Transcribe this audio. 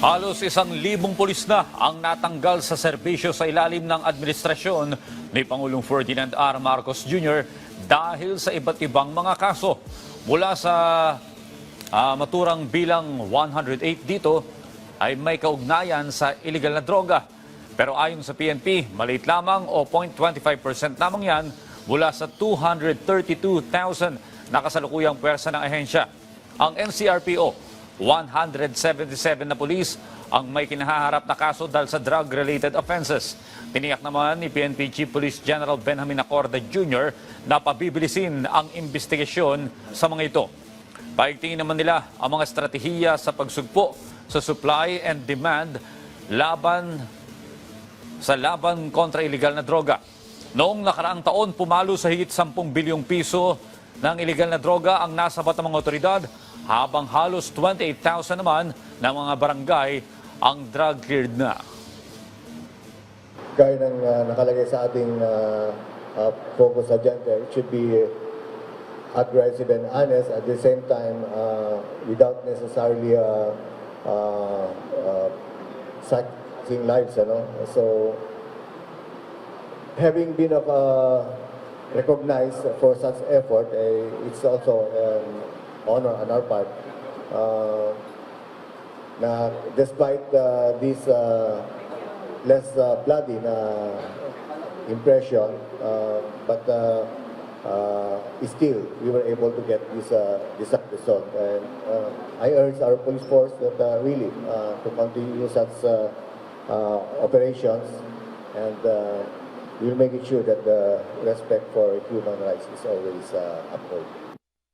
Halos isang libong pulis na ang natanggal sa serbisyo sa ilalim ng administrasyon ni Pangulong Ferdinand R. Marcos Jr. dahil sa iba't ibang mga kaso. Mula sa ah, maturang bilang 108 dito ay may kaugnayan sa illegal na droga. Pero ayon sa PNP, maliit lamang o 0.25% lamang yan mula sa 232,000 na kasalukuyang pwersa ng ahensya. Ang NCRPO 177 na pulis ang may kinahaharap na kaso dahil sa drug-related offenses. Tiniyak naman ni PNP Chief Police General Benjamin Acorda Jr. na pabibilisin ang investigasyon sa mga ito. Paigtingin naman nila ang mga estratehiya sa pagsugpo sa supply and demand laban sa laban kontra illegal na droga. Noong nakaraang taon, pumalo sa higit 10 bilyong piso ng illegal na droga ang nasabat ng mga otoridad, habang halos 28,000 naman ng mga barangay ang drug cleared na. gaya ng uh, nakalagay sa ating uh, uh, focus agenda, it should be aggressive and honest at the same time uh, without necessarily uh, uh, uh, sacrificing lives. Ano? So, having been uh, recognized for such effort, eh, it's also an honor on our part. Uh, na despite uh, this uh, less uh, bloody na impression, uh, but uh, uh, still we were able to get this uh, this result. And uh, I urge our police force that uh, really uh, to continue such uh, uh, operations, and uh, we'll make it sure that the respect for human rights is always uh, upheld.